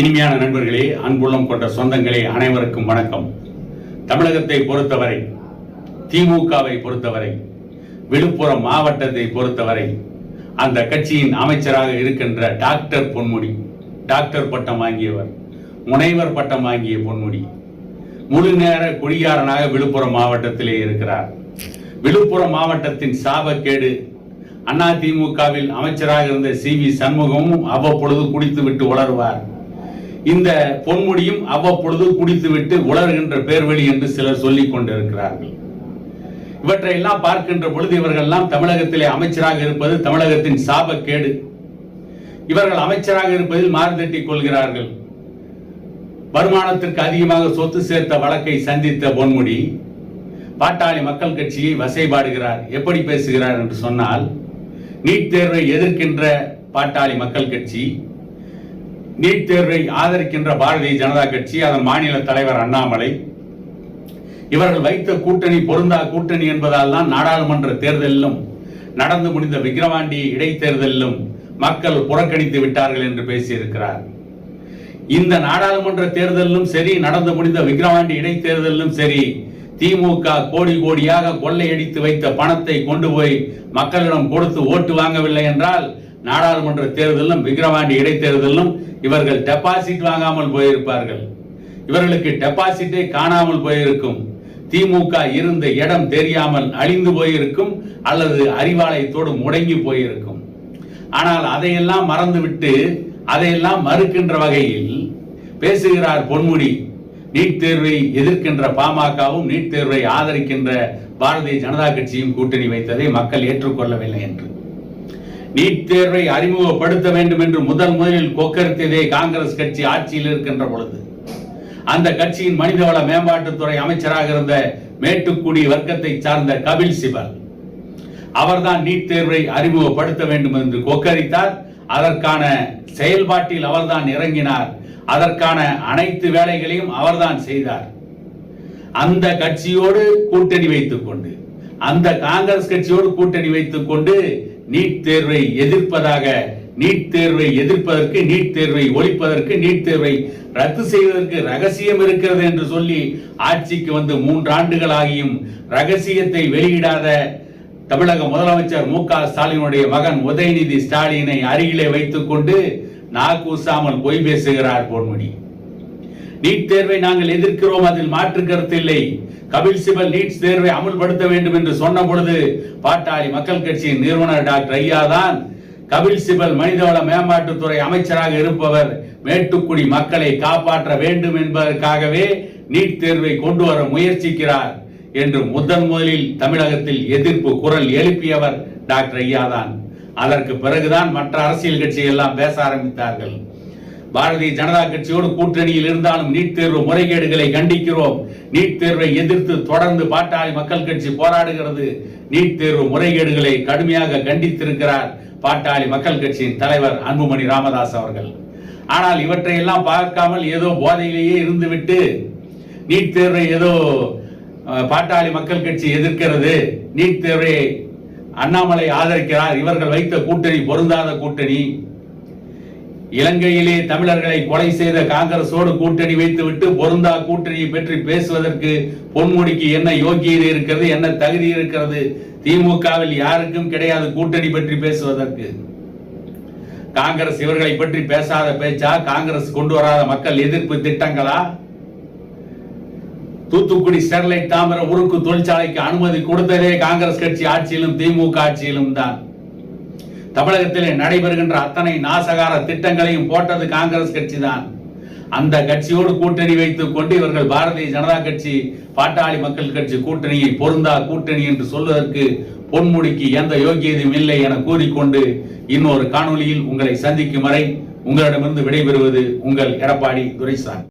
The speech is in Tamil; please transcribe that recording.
இனிமையான நண்பர்களே அன்புள்ளம் கொண்ட சொந்தங்களே அனைவருக்கும் வணக்கம். தமிழகத்தை பொறுத்தவரை திமுகவை பொறுத்தவரை விழுப்புரம் மாவட்டத்தை பொறுத்தவரை அந்த கட்சியின் அமைச்சராக இருக்கின்ற டாக்டர் பொன்முடி டாக்டர் பட்டம் வாங்கியவர் முனைவர் பட்டம் வாங்கிய பொன்முடி முழு நேர குடியாரனாக விழுப்புரம் மாவட்டத்திலே இருக்கிறார். விழுப்புரம் மாவட்டத்தின் சாபக்கேடு அண்ணா திமுகவில் அமைச்சராக இருந்த சி வி சண்முகமும் அவ்வப்பொழுது குடித்து விட்டு உளறுவார் இந்த பொன்முடியும் அவ்வப்பொழுது குடித்துவிட்டு உளறுகின்ற பேர்வழி என்று சிலர் சொல்லிக் கொண்டிருக்கிறார்கள். இவற்றையெல்லாம் பார்க்கின்ற பொழுது இவர்கள்லாம் தமிழகத்திலே அமைச்சராக இருப்பது தமிழகத்தின் சாபக்கேடு. இவர்கள் அமைச்சராக இருப்பதில் மாறுதட்டிக் கொள்கிறார்கள். வருமானத்திற்கு அதிகமாக சொத்து சேர்த்த வழக்கை சந்தித்த பொன்முடி பாட்டாளி மக்கள் கட்சியை வசைபாடுகிறார். எப்படி பேசுகிறார் என்று சொன்னால் நீட் தேர்வை எதிர்க்கின்ற பாட்டாளி மக்கள் கட்சி நீட் தேர்வை ஆதரிக்கின்ற பாரதிய ஜனதா கட்சி அதன் மாநில தலைவர் அண்ணாமலை இவர்கள் வைத்த கூட்டணி பொருந்தா கூட்டணி என்பதால் தான் நாடாளுமன்ற தேர்தலிலும் நடந்து முடிந்த விக்கிரவாண்டி இடைத்தேர்தலிலும் மக்கள் புறக்கணித்து விட்டார்கள் என்று பேசியிருக்கிறார். இந்த நாடாளுமன்ற தேர்தலிலும் சரி நடந்து முடிந்த விக்கிரவாண்டி இடைத்தேர்தலிலும் சரி திமுக கோடி கோடியாக கொள்ளையடித்து வைத்த பணத்தை கொண்டு போய் மக்களிடம் கொடுத்து ஓட்டு வாங்கவில்லை என்றால் நாடாளுமன்ற தேர்தலிலும் விக்கிரவாண்டி இடைத்தேர்தலிலும் இவர்கள் டெபாசிட் வாங்காமல் போயிருப்பார்கள். இவர்களுக்கு டெபாசிட்டே காணாமல் போயிருக்கும். திமுக இருந்த இடம் தெரியாமல் அழிந்து போயிருக்கும் அல்லது அறிவாலயத்தோடு முடங்கி போயிருக்கும். ஆனால் அதையெல்லாம் மறந்துவிட்டு அதையெல்லாம் மறுக்கின்ற வகையில் பேசுகிறார் பொன்முடி. நீட் தேர்வை எதிர்க்கின்ற பாமகவும் நீட் தேர்வை ஆதரிக்கின்ற பாரதிய ஜனதா கட்சியும் கூட்டணி வைத்ததை மக்கள் ஏற்றுக்கொள்ளவில்லை என்று. நீட் தேர்வை அறிமுகப்படுத்த வேண்டும் என்று முதன் முதலில் கொக்கரித்ததே காங்கிரஸ் கட்சி ஆட்சியில் இருக்கின்ற பொழுது. அந்த கட்சியின் மனிதவள மேம்பாட்டுத்துறை அமைச்சராக இருந்த மேட்டுக்குடி வர்க்கத்தை சார்ந்த கபில் சிபல். அவர்தான் நீட் தேர்வை அறிமுகப்படுத்த வேண்டும் என்று கொக்கரித்தார். அதற்கான செயல்பாட்டில் அவர்தான் இறங்கினார். அதற்கான அனைத்து வேலைகளையும் அவர்தான் செய்தார். அந்த கட்சியோடு கூட்டணி வைத்துக் கொண்டு அந்த காங்கிரஸ் கட்சியோடு கூட்டணி வைத்துக் கொண்டு நீட் தேர்வை எதிர்ப்பதாக நீட் தேர்வை எதிர்ப்பதற்கு நீட் தேர்வை ஒழிப்பதற்கு நீட் தேர்வை ரத்து செய்வதற்கு ரகசியம் இருக்கிறது என்று சொல்லி ஆட்சிக்கு வந்து மூன்று ஆண்டுகள் ஆகியும் ரகசியத்தை வெளியிடாத தமிழக முதலமைச்சர் மு க ஸ்டாலினுடைய மகன் உதயநிதி ஸ்டாலினை அருகிலே வைத்துக் கொண்டு நாக்கூசாமல் பொய் பேசுகிறார் பொன்முடி நீட் தேர்வை நாங்கள் எதிர்க்கிறோம் அதில் மாற்று கருத்து இல்லை. கபில் சிபல் நீட் தேர்வை அமுல்படுத்த வேண்டும் என்று சொன்ன பொழுது பாட்டாளி மக்கள் கட்சியின் நிறுவனர் டாக்டர் ஐயா தான் கபில் சிபல் மனிதவள மேம்பாட்டுத்துறை அமைச்சராக இருப்பவர் மேட்டுக்குடி மக்களை காப்பாற்ற வேண்டும் என்பதற்காகவே நீட் தேர்வை கொண்டு வர முயற்சிக்கிறார் என்று முதன் முதலில் தமிழகத்தில் எதிர்ப்பு குரல் எழுப்பியவர் டாக்டர் ஐயா தான். அதற்கு பிறகுதான் மற்ற அரசியல் கட்சிகள் எல்லாம் பேச ஆரம்பித்தார்கள். பாரதிய ஜனதா கட்சியோடு கூட்டணியில் இருந்தாலும் நீட் தேர்வு முறைகேடுகளை கண்டிக்கிறோம். நீட் தேர்வை எதிர்த்து தொடர்ந்து பாட்டாளி மக்கள் கட்சி போராடுகிறது. நீட் தேர்வு முறைகேடுகளை கடுமையாக கண்டித்திருக்கிறார் பாட்டாளி மக்கள் கட்சியின் தலைவர் அன்புமணி ராமதாஸ் அவர்கள். ஆனால் இவற்றை எல்லாம் பார்க்காமல் ஏதோ போதையிலேயே இருந்துவிட்டு நீட் தேர்வை ஏதோ பாட்டாளி மக்கள் கட்சி எதிர்க்கிறது. நீட் தேர்வை அண்ணாமலை ஆதரிக்கிறார். இவர்கள் வைத்த கூட்டணி பொருந்தாத கூட்டணி. இலங்கையிலே தமிழர்களை கொலை செய்த காங்கிரஸோடு கூட்டணி வைத்துவிட்டு பொருந்தா கூட்டணியை பற்றி பேசுவதற்கு பொன்முடிக்கு என்ன யோக்கியது இருக்கிறது என்ன தகுதி இருக்கிறது? திமுகவில் யாருக்கும் கிடையாது கூட்டணி பற்றி பேசுவதற்கு. காங்கிரஸ் இவர்களை பற்றி பேசாத பேச்சா? காங்கிரஸ் கொண்டு வராத மக்கள் எதிர்ப்பு திட்டங்களா? தூத்துக்குடி ஸ்டெர்லைட் தாமிர உருக்கு தொழிற்சாலைக்கு அனுமதி கொடுத்ததே காங்கிரஸ் கட்சி ஆட்சியிலும் திமுக ஆட்சியிலும் தான். தமிழகத்திலே நடைபெறுகின்ற அத்தனை நாசகார திட்டங்களையும் போட்டது காங்கிரஸ் கட்சி தான் அந்த கட்சியோடு கூட்டணி வைத்துக் கொண்டு இவர்கள் பாரதிய ஜனதா கட்சி பாட்டாளி மக்கள் கட்சி கூட்டணியை பொருந்தா கூட்டணி என்று சொல்வதற்கு பொன்முடிக்கு எந்த யோகியதும் இல்லை என கூறிக்கொண்டு இன்னொரு காணொளியில் உங்களை சந்திக்கும் வரை உங்களிடமிருந்து விடைபெறுவது உங்கள் எடப்பாடி துரைசாமி.